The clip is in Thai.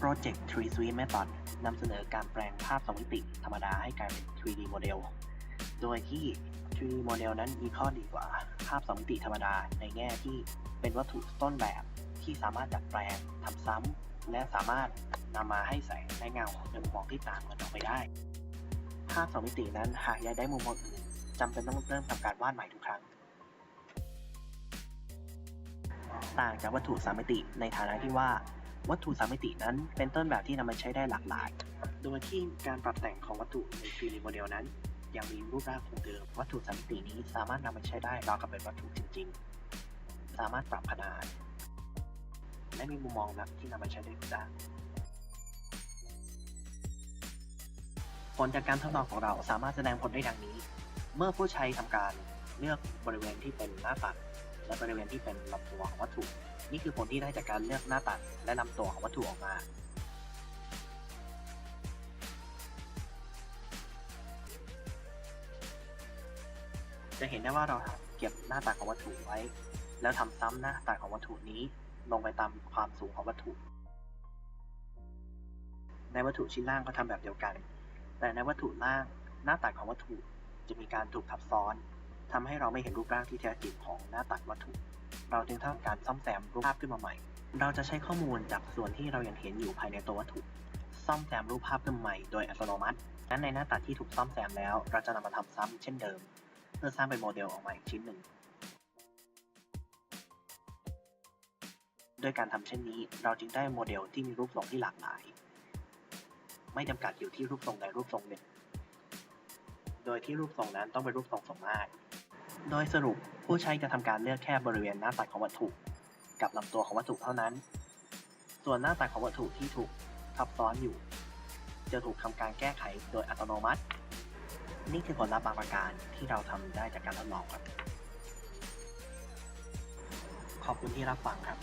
Project 3 Suite Method นำเสนอการแปลงภาพสองมิติธรรมดาให้กลายเป็น 3D โมเดล โดยที่ 3D โมเดลนั้นมีข้อดีกว่าภาพสองมิติธรรมดาในแง่ที่เป็นวัตถุต้นแบบที่สามารถดัดแปลงทำซ้ำและสามารถนำมาให้แสงและเงาในมุมมองที่ต่างกันออกไปได้ ภาพสองมิตินั้นหากอยากได้มุมมองอื่นจำเป็นต้องเริ่มทำการวาดใหม่ทุกครั้ง ต่างจากวัตถุสามมิติในฐานะที่ว่า วัตถุสามมิตินั้นเป็นต้นแบบที่นำมาใช้ได้หลากหลาย โดยที่การปรับแต่งของวัตถุใน 3D โมเดลนั้นยังมีรูปร่างคงเดิม วัตถุสามมิตินี้สามารถนำมาใช้ได้ราวกับเป็นวัตถุจริง ๆ สามารถปรับขนาด และมีมุมมองนักที่นำมาใช้ได้ทุกด้ผลจากการทดลองของเราสามารถแสดงผลได้ดังนี้ เมื่อผู้ใช้ทำการเลือกบริเวณที่เป็นหน้าปัด และบริเวณที่เป็นลำตัวของวัตถุ นี่คือผลที่ได้จากการเลือกหน้าตัดและลำตัวของวัตถุออกมาจะเห็นได้ว่าเราเก็บหน้าตัดของวัตถุไว้ แล้วทำซ้ำหน้าตัดของวัตถุนี้ลงไปตามความสูงของวัตถุ ในวัตถุชิ้นล่างก็ทำแบบเดียวกัน แต่ในวัตถุล่างหน้าตัดของวัตถุจะมีการถูกทับซ้อนทำให้เราไม่เห็นรูปร่างที่แท้จริงของหน้าตัดวัตถุ เราจึงทำการซ่อมแซมรูปภาพขึ้นมาใหม่ เราจะใช้ข้อมูลจากส่วนที่เรายังเห็นอยู่ภายในตัววัตถุ ซ่อมแซมรูปภาพขึ้นใหม่โดยอัตโนมัติและในหน้าตัดที่ถูกซ่อมแซมแล้ว เราจะนำมาทำซ้ำเช่นเดิม เพื่อสร้างเป็นโมเดลออกมาอีกชิ้นหนึ่งโดยการทำเช่นนี้ เราจึงได้โมเดลที่มีรูปทรงที่หลากหลาย ไม่จำกัดอยู่ที่รูปทรงใดรูปทรงหนึ่ง โดยที่รูปทรงนั้นต้องเป็นรูปทรงสมมาตร โดยสรุปผู้ใช้จะทำการเลือกแค่บริเวณหน้าตัดของวัตถุ กับลำตัวของวัตถุเท่านั้น ส่วนหน้าตัดของวัตถุที่ถูกทับซ้อนอยู่ จะถูกทำการแก้ไขโดยอัตโนมัติ นี่คือผลลัพธ์บางประการที่เราทำได้จากการทดลองครับ ขอบคุณที่รับฟังครับ